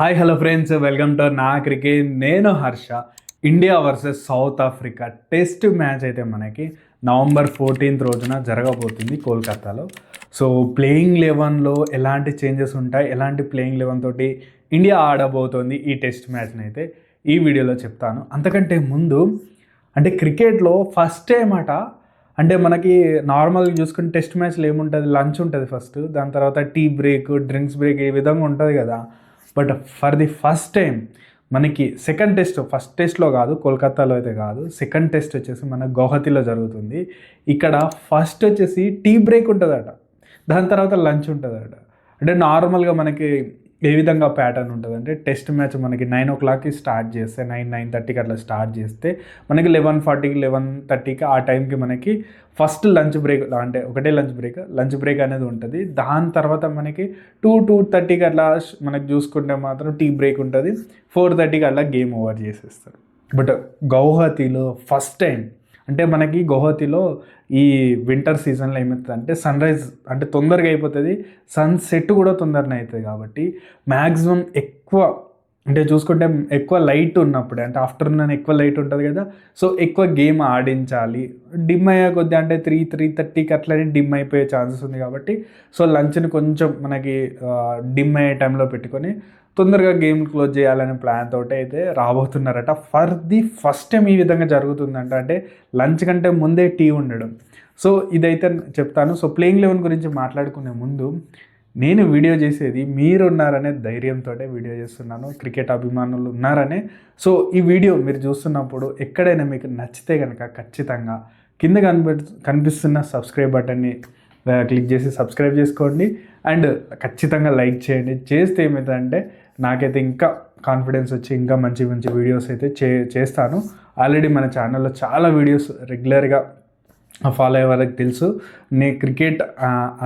Hi hello friends welcome to నా cricket నేను Harsha India versus South Africa test match అయితే మనకి November fourteenth రోజున జరగబోతుంది కోల్కతాలో. సో ప్లేయింగ్ లెవెన్లో ఎలాంటి చేంజెస్ ఉంటాయి? ఎలాంటి ప్లేయింగ్ లెవెన్ తోటి ఇండియా ఆడబోతోంది ఈ టెస్ట్ మ్యాచ్ని అయితే ఈ వీడియోలో చెప్తాను. అంతకంటే ముందు అంటే క్రికెట్లో ఫస్ట్ టైం అట అంటే మనకి నార్మల్గా చూసుకుని టెస్ట్ మ్యాచ్లో ఏముంటుంది? లంచ్ ఉంటుంది ఫస్ట్ దాని తర్వాత టీ బ్రేక్ డ్రింక్స్ బ్రేక్ ఈ విధంగా ఉంటుంది కదా? But for the first time మనకి సెకండ్ టెస్ట్ ఫస్ట్ టెస్ట్లో కాదు కోల్కతాలో అయితే కాదు సెకండ్ టెస్ట్ వచ్చేసి మన గౌహతిలో జరుగుతుంది. ఇక్కడ ఫస్ట్ వచ్చేసి టీ బ్రేక్ ఉంటుందట. దాని తర్వాత లంచ్ ఉంటుందట. అంటే నార్మల్గా మనకి ఏ విధంగా ప్యాటర్న్ ఉంటుంది అంటే టెస్ట్ మ్యాచ్ మనకి నైన్ ఓ క్లాక్కి స్టార్ట్ చేస్తే నైన్ నైన్ థర్టీకి అట్లా స్టార్ట్ చేస్తే మనకి లెవెన్ ఫార్టీకి లెవెన్ థర్టీకి ఆ టైంకి మనకి ఫస్ట్ లంచ్ బ్రేక్ అంటే ఒకటే లంచ్ బ్రేక్ లంచ్ బ్రేక్ అనేది ఉంటుంది. దాని తర్వాత మనకి టూ టూ థర్టీకి అట్లా మనకి చూసుకుంటే మాత్రం టీ బ్రేక్ ఉంటుంది. ఫోర్ థర్టీకి అట్లా గేమ్ ఓవర్ చేసేస్తారు. బట్ గౌహతిలో ఫస్ట్ టైం అంటే మనకి గౌహతిలో ఈ వింటర్ సీజన్లో ఏమవుతుంది అంటే సన్ రైజ్ అంటే తొందరగా అయిపోతుంది సన్సెట్ కూడా తొందరనే అవుతుంది కాబట్టి మ్యాక్సిమం ఎక్కువ అంటే చూసుకుంటే ఎక్కువ లైట్ ఉన్నప్పుడే అంటే ఆఫ్టర్నూన్ ఎక్కువ లైట్ ఉంటుంది కదా సో ఎక్కువ గేమ్ ఆడించాలి. డిమ్ అయ్యే కొద్ది అంటే త్రీ త్రీ థర్టీకి అట్లనే డిమ్ అయిపోయే ఛాన్సెస్ ఉంది కాబట్టి సో లంచ్ని కొంచెం మనకి డిమ్ అయ్యే టైంలో పెట్టుకొని తొందరగా గేమ్ క్లోజ్ చేయాలనే ప్లాన్ తోటి అయితే రాబోతున్నారట. ఫర్ ది ఫస్ట్ టైం ఈ విధంగా జరుగుతుందంట అంటే లంచ్ కంటే ముందే టీ ఉండడం. సో ఇదైతే చెప్తాను. సో ప్లేయింగ్ లెవెన్ గురించి మాట్లాడుకునే ముందు నేను వీడియో చేసేది మీరు ఉన్నారనే ధైర్యంతో వీడియో చేస్తున్నాను క్రికెట్ అభిమానులు ఉన్నారనే. సో ఈ వీడియో మీరు చూస్తున్నప్పుడు ఎక్కడైనా మీకు నచ్చితే కనుక ఖచ్చితంగా కింద కనిపి కనిపిస్తున్న సబ్స్క్రైబ్ బటన్ని క్లిక్ చేసి సబ్స్క్రైబ్ చేసుకోండి. అండ్ ఖచ్చితంగా లైక్ చేయండి. చేస్తే ఏమవుతుందంటే నాకైతే ఇంకా కాన్ఫిడెన్స్ వచ్చి ఇంకా మంచి మంచి వీడియోస్ అయితే చే చేస్తాను. ఆల్రెడీ మన ఛానల్లో చాలా వీడియోస్ రెగ్యులర్గా ఫాలో అయ్యే వాళ్ళకి తెలుసు. నీ క్రికెట్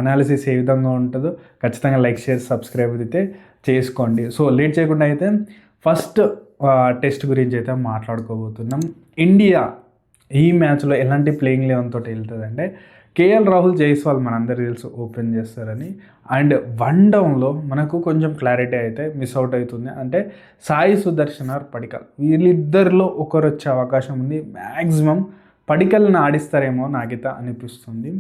అనాలిసిస్ ఏ విధంగా ఉంటుందో ఖచ్చితంగా లైక్ షేర్ సబ్స్క్రైబ్ అయితే చేసుకోండి. సో లేట్ చేయకుండా అయితే ఫస్ట్ టెస్ట్ గురించి అయితే మాట్లాడుకోబోతున్నాం. ఇండియా ఈ మ్యాచ్లో ఎలాంటి ప్లేయింగ్ లెవెన్ తోటి వెళ్తుందంటే కేఎల్ రాహుల్ జైస్వాల్ మనందరికీ తెలుసు ఓపెన్ చేస్తారని. అండ్ వన్ డౌన్లో మనకు కొంచెం క్లారిటీ అయితే మిస్ అవుట్ అవుతుంది. అంటే సాయి సుదర్శన్ ఆర్ పడికల్. వీళ్ళిద్దరిలో ఒకరు వచ్చే అవకాశం ఉంది. మ్యాక్సిమం పడికలను ఆడిస్తారేమో నాగిత అనిపిస్తుంది.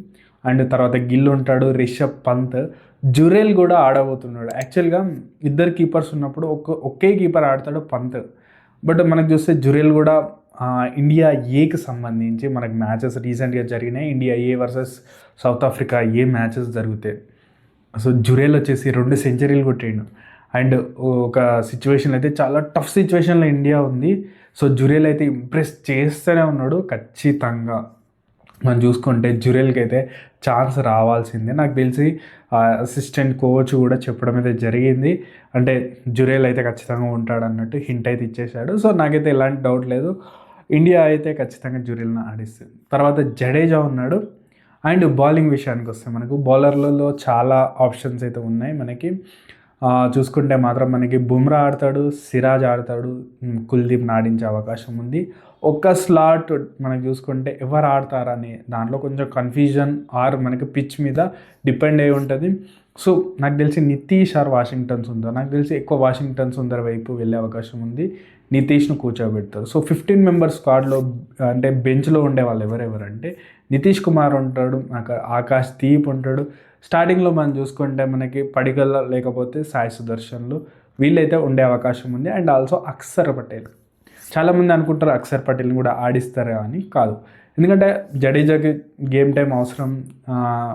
అండ్ తర్వాత గిల్ ఉంటాడు రిషబ్ పంత్. జురేల్ కూడా ఆడబోతున్నాడు. యాక్చువల్గా ఇద్దరు కీపర్స్ ఉన్నప్పుడు ఒక ఒకే కీపర్ ఆడతాడు పంత్. బట్ మనకు చూస్తే జురేల్ కూడా ఇండియా ఏకి సంబంధించి మనకు మ్యాచెస్ రీసెంట్గా జరిగినాయి. India A versus South Africa A matches జరుగుతాయి సో జురేల్ వచ్చేసి రెండు సెంచరీలు కొట్టిండు. అండ్ ఒక సిచ్యువేషన్ అయితే చాలా టఫ్ సిచ్యువేషన్లో ఇండియా ఉంది. సో జురేల్ అయితే ఇంప్రెస్ చేస్తూనే ఉన్నాడు ఖచ్చితంగా. మనం చూసుకుంటే జురేల్కి అయితే ఛాన్స్ రావాల్సిందే. నాకు తెలిసి అసిస్టెంట్ కోచ్ కూడా చెప్పడం అయితే జరిగింది. అంటే జురేల్ అయితే ఖచ్చితంగా ఉంటాడు అన్నట్టు హింట్ అయితే ఇచ్చేశాడు. సో నాకైతే ఎలాంటి డౌట్ లేదు. ఇండియా అయితే ఖచ్చితంగా జురేల్ని ఆడిస్తుంది. తర్వాత జడేజా ఉన్నాడు. అండ్ బౌలింగ్ విషయానికి వస్తే మనకు బౌలర్లలో చాలా ఆప్షన్స్ అయితే ఉన్నాయి మనకి. చూసుకుంటే మాత్రం మనకి బుమ్రా ఆడతాడు సిరాజ్ ఆడతాడు కుల్దీప్ ఆడించే అవకాశం ఉంది. ఒక్క స్లాట్ మనకు చూసుకుంటే ఎవరు ఆడతారని దాంట్లో కొంచెం కన్ఫ్యూజన్ ఆర్ మనకి పిచ్ మీద డిపెండ్ అయి ఉంటుంది. సో నాకు తెలిసి నితీష్ ఆర్ వాషింగ్టన్ సుందర్. నాకు తెలిసి ఎక్కువ వాషింగ్టన్ సుందర్ వైపు వెళ్ళే అవకాశం ఉంది. నితీష్ను కూర్చోబెడతారు. సో ఫిఫ్టీన్ మెంబర్స్ స్క్వాడ్లో అంటే బెంచ్లో ఉండే వాళ్ళు ఎవరెవరంటే నితీష్ కుమార్ ఉంటాడు ఆకాష్ దీప్ ఉంటాడు స్టార్టింగ్లో మనం చూసుకుంటే మనకి పడిగల లేకపోతే సాయి సుదర్శన్లు వీళ్ళైతే ఉండే అవకాశం ఉంది. And also Akshar Patel. చాలామంది అనుకుంటారు అక్షర్ పటేల్ని కూడా ఆడిస్తారా అని కాదు. ఎందుకంటే జడేజాకి గేమ్ టైం అవసరం.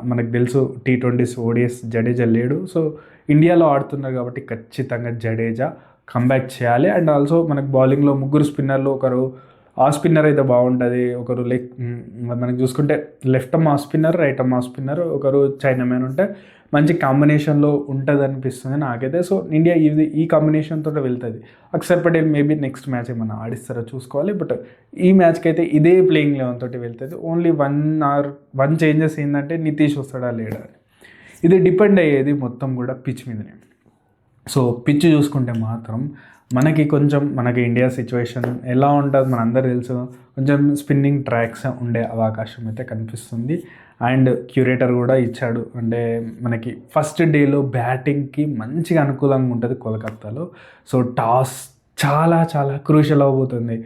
మనకు తెలుసు టీ ట్వంటీస్ ఓడిఎస్ జడేజా లేడు. సో ఇండియాలో ఆడుతున్నారు కాబట్టి ఖచ్చితంగా జడేజా కంబ్యాక్ చేయాలి. అండ్ ఆల్సో మనకు బౌలింగ్లో ముగ్గురు స్పిన్నర్లు ఒకరు ఆ స్పిన్నర్ అయితే బాగుంటుంది. ఒకరు లెగ్ మనకి చూసుకుంటే లెఫ్ట్ మా స్పిన్నర్ రైట్ ఆ స్పిన్నర్ ఒకరు చైనా మ్యాన్ ఉంటే మంచి కాంబినేషన్లో ఉంటుంది అనిపిస్తుంది నాకైతే. సో ఇండియా ఇది ఈ కాంబినేషన్తో వెళ్తుంది. Akshar Patel maybe next match ఏమన్నా ఆడిస్తారో చూసుకోవాలి. బట్ ఈ మ్యాచ్కి అయితే ఇదే ప్లేయింగ్ లెవెన్ తోటి వెళ్తుంది. Only one or one changes ఏంటంటే నితీష్ వస్తాడా లేడా? ఇది డిపెండ్ అయ్యేది మొత్తం కూడా పిచ్ మీదనే. సో పిచ్ చూసుకుంటే మాత్రం మనకి కొంచెం మనకి ఇండియా సిచ్యువేషన్ ఎలా ఉంటుంది మన అందరు తెలుసు. కొంచెం స్పిన్నింగ్ ట్రాక్స్ ఉండే అవకాశం అయితే కనిపిస్తుంది. అండ్ క్యూరేటర్ కూడా ఇచ్చాడు. అంటే మనకి ఫస్ట్ డేలో బ్యాటింగ్కి మంచిగా అనుకూలంగా ఉంటుంది కోల్కత్తాలో. సో టాస్ చాలా చాలా క్రూషల్ అవబోతుంది.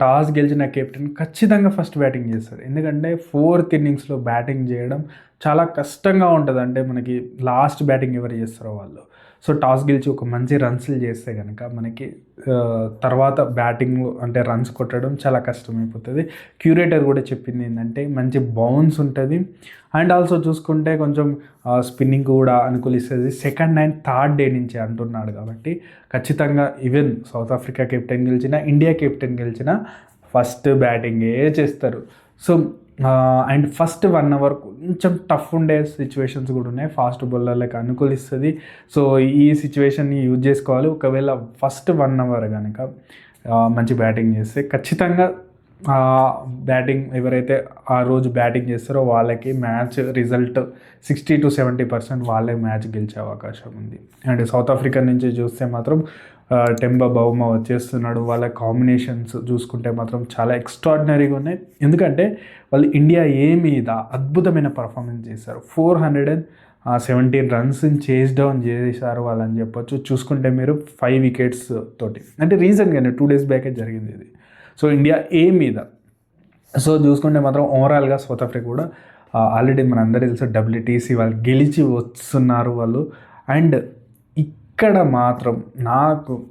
టాస్ గెలిచిన కెప్టెన్ ఖచ్చితంగా ఫస్ట్ బ్యాటింగ్ చేస్తాడు. ఎందుకంటే ఫోర్త్ ఇన్నింగ్స్లో బ్యాటింగ్ చేయడం చాలా కష్టంగా ఉంటుంది. అంటే మనకి లాస్ట్ బ్యాటింగ్ ఎవరు చేస్తారో వాళ్ళు. సో టాస్ గెలిచి ఒక మంచి రన్స్లు చేస్తే కనుక మనకి తర్వాత బ్యాటింగ్ అంటే రన్స్ కొట్టడం చాలా కష్టమైపోతుంది. క్యూరేటర్ కూడా చెప్పింది ఏంటంటే మంచి బౌన్స్ ఉంటుంది. అండ్ ఆల్సో చూసుకుంటే కొంచెం స్పిన్నింగ్ కూడా అనుకూలిస్తుంది. సెకండ్ అండ్ థర్డ్ డే నుంచి అంటున్నాడు కాబట్టి ఖచ్చితంగా ఈవెన్ సౌత్ ఆఫ్రికా కెప్టెన్ గెలిచినా ఇండియా కెప్టెన్ గెలిచిన ఫస్ట్ బ్యాటింగే చేస్తారు. So and first one hour కొంచెం టఫ్ ఉండే సిచ్యువేషన్స్ కూడా ఉన్నాయి. ఫాస్ట్ బౌలర్లకు అనుకూలిస్తుంది. సో ఈ సిచ్యువేషన్ని యూజ్ చేసుకోవాలి. ఒకవేళ ఫస్ట్ వన్ అవర్ కనుక మంచి బ్యాటింగ్ చేస్తే ఖచ్చితంగా బ్యాటింగ్ ఎవరైతే ఆ రోజు బ్యాటింగ్ చేస్తారో వాళ్ళకి match result sixty two seventy percent వాళ్ళే మ్యాచ్ గెలిచే అవకాశం ఉంది. అండ్ సౌత్ ఆఫ్రికా నుంచి చూస్తే మాత్రం టెంబా బౌమా వచ్చేస్తున్నాడు. వాళ్ళ కాంబినేషన్స్ చూసుకుంటే మాత్రం చాలా ఎక్స్ట్రాడినరీగా ఉన్నాయి. ఎందుకంటే వాళ్ళు ఇండియా ఏ మీద అద్భుతమైన పర్ఫార్మెన్స్ చేశారు. Four hundred and seventeen runs chase down చేశారు వాళ్ళని చెప్పొచ్చు. చూసుకుంటే మీరు ఫైవ్ వికెట్స్ తోటి. అంటే రీసెంట్గానే టూ డేస్ బ్యాకే జరిగింది ఇది. సో ఇండియా ఏ మీద. సో చూసుకుంటే మాత్రం ఓవరాల్గా సౌత్ ఆఫ్రికా కూడా ఆల్రెడీ మన తెలుసు డబ్ల్యూటీసీ వాళ్ళు గెలిచి వస్తున్నారు వాళ్ళు. అండ్ ఇక్కడ మాత్రం నాకు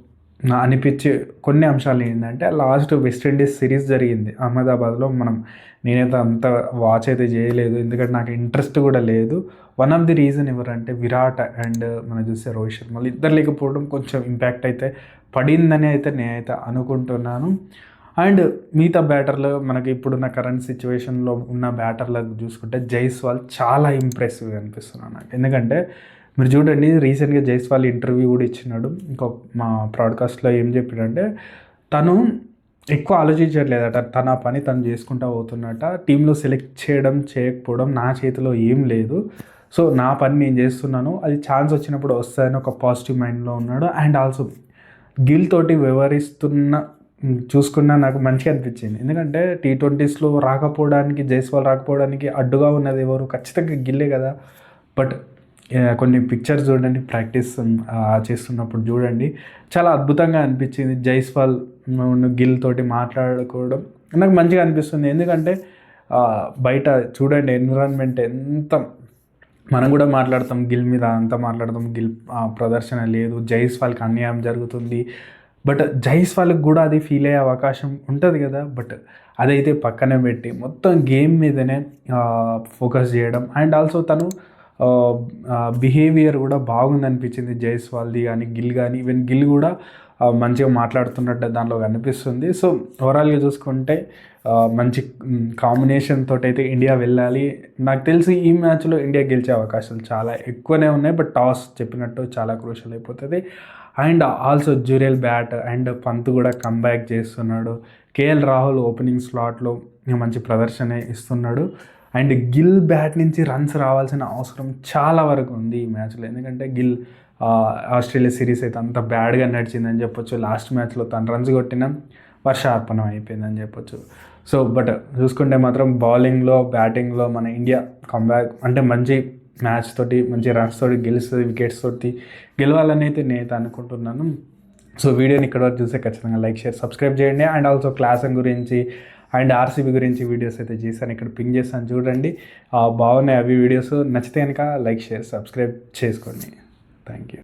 నా అనిపించే కొన్ని అంశాలు ఏంటంటే లాస్ట్ వెస్టిండీస్ సిరీస్ జరిగింది. అహ్మదాబాద్లో మనం నేనైతే అంత వాచ్ అయితే చేయలేదు. ఎందుకంటే నాకు ఇంట్రెస్ట్ కూడా లేదు. వన్ ఆఫ్ ది రీజన్ ఎవరంటే విరాట్ అండ్ మనం చూస్తే రోహిత్ శర్మ. ఇద్దరు లేకపోవడం కొంచెం ఇంపాక్ట్ అయితే పడిందని అయితే నేనైతే అనుకుంటున్నాను. అండ్ మిగతా బ్యాటర్లు మనకి ఇప్పుడున్న కరెంట్ సిచ్యువేషన్లో ఉన్న బ్యాటర్లకు చూసుకుంటే జైస్వాల్ చాలా ఇంప్రెసివ్ అనిపిస్తున్నాను నాకు. ఎందుకంటే మీరు చూడండి రీసెంట్గా జైస్వాల్ ఇంటర్వ్యూ కూడా ఇచ్చినాడు. ఇంకో మా ప్రాడ్కాస్ట్లో ఏం చెప్పాడంటే తను ఎక్కువ ఆలోచించట్లేదట. తన పని తను చేసుకుంటా పోతున్నట టీంలో సెలెక్ట్ చేయడం చేయకపోవడం నా చేతిలో ఏం లేదు. సో నా పని నేను చేస్తున్నాను. అది ఛాన్స్ వచ్చినప్పుడు వస్తుందని ఒక పాజిటివ్ మైండ్లో ఉన్నాడు. అండ్ ఆల్సో గిల్ తోటి వ్యవహరిస్తున్న చూసుకున్నా నాకు మంచిగా అనిపించింది. ఎందుకంటే టీ ట్వంటీస్లో రాకపోవడానికి జైస్వాల్ రాకపోవడానికి అడ్డుగా ఉన్నది ఎవరు? ఖచ్చితంగా గిల్లే కదా. బట్ కొన్ని పిక్చర్స్ చూడండి ప్రాక్టీస్ ఆ, చేస్తున్నప్పుడు చూడండి. చాలా అద్భుతంగా అనిపించింది. జైస్వాల్ గిల్ తోటి మాట్లాడుకోవడం నాకు మంచిగా అనిపిస్తుంది. ఎందుకంటే బయట చూడండి ఎన్విరాన్మెంట్ ఎంత మనం కూడా మాట్లాడతాం గిల్ మీద అంతా మాట్లాడతాం గిల్ ప్రదర్శన లేదు జైస్వాల్కి అన్యాయం జరుగుతుంది. బట్ జైస్ వాళ్ళకి కూడా అది ఫీల్ అయ్యే అవకాశం ఉంటుంది కదా. బట్ అదైతే పక్కనే పెట్టి మొత్తం గేమ్ మీదనే ఫోకస్ చేయడం. అండ్ ఆల్సో తను బిహేవియర్ కూడా బాగుంది అనిపించింది. జైస్వాల్ది కానీ గిల్ కానీ ఈవెన్ గిల్ కూడా మంచిగా మాట్లాడుతున్నట్టు దానిలో కనిపిస్తుంది. సో ఓవరాల్గా చూసుకుంటే మంచి కాంబినేషన్ తోటి అయితే ఇండియా వెళ్ళాలి. నాకు తెలిసి ఈ మ్యాచ్లో ఇండియా గెలిచే అవకాశాలు చాలా ఎక్కువనే ఉన్నాయి. బట్ టాస్ చెప్పినట్టు చాలా క్రూషల్ అయిపోతుంది. And also Jurel bat and Pant కూడా కంబ్యాక్ చేస్తున్నాడు. కేఎల్ రాహుల్ ఓపెనింగ్ స్లాట్లో మంచి ప్రదర్శన ఇస్తున్నాడు. అండ్ గిల్ బ్యాట్ నుంచి రన్స్ రావాల్సిన అవసరం చాలా వరకు ఉంది ఈ మ్యాచ్లో. ఎందుకంటే గిల్ ఆస్ట్రేలియా సిరీస్ అయితే అంత బ్యాడ్గా నడిచిందని చెప్పొచ్చు. లాస్ట్ మ్యాచ్లో తను రన్స్ కొట్టిన వర్షార్పణం అయిపోయిందని చెప్పొచ్చు. సో బట్ చూసుకుంటే మాత్రం బౌలింగ్లో బ్యాటింగ్లో మన ఇండియా కంబ్యాక్ అంటే మంచి మ్యాచ్ తోటి మంచి రన్స్ తోటి గెలుస్తుంది వికెట్స్ తోటి గెలవాలని అయితే నేను అనుకుంటున్నాను. సో వీడియోని ఇక్కడ వరకు చూస్తే ఖచ్చితంగా లైక్ షేర్ సబ్స్క్రైబ్ చేయండి. అండ్ ఆల్సో క్లాసింగ్ గురించి అండ్ ఆర్సీబీ గురించి వీడియోస్ అయితే చేశాను ఇక్కడ పింక్ చేస్తాను చూడండి. బాగున్నాయి అవి వీడియోస్. నచ్చితే కనుక లైక్ షేర్ సబ్స్క్రైబ్ చేసుకోండి. Thank you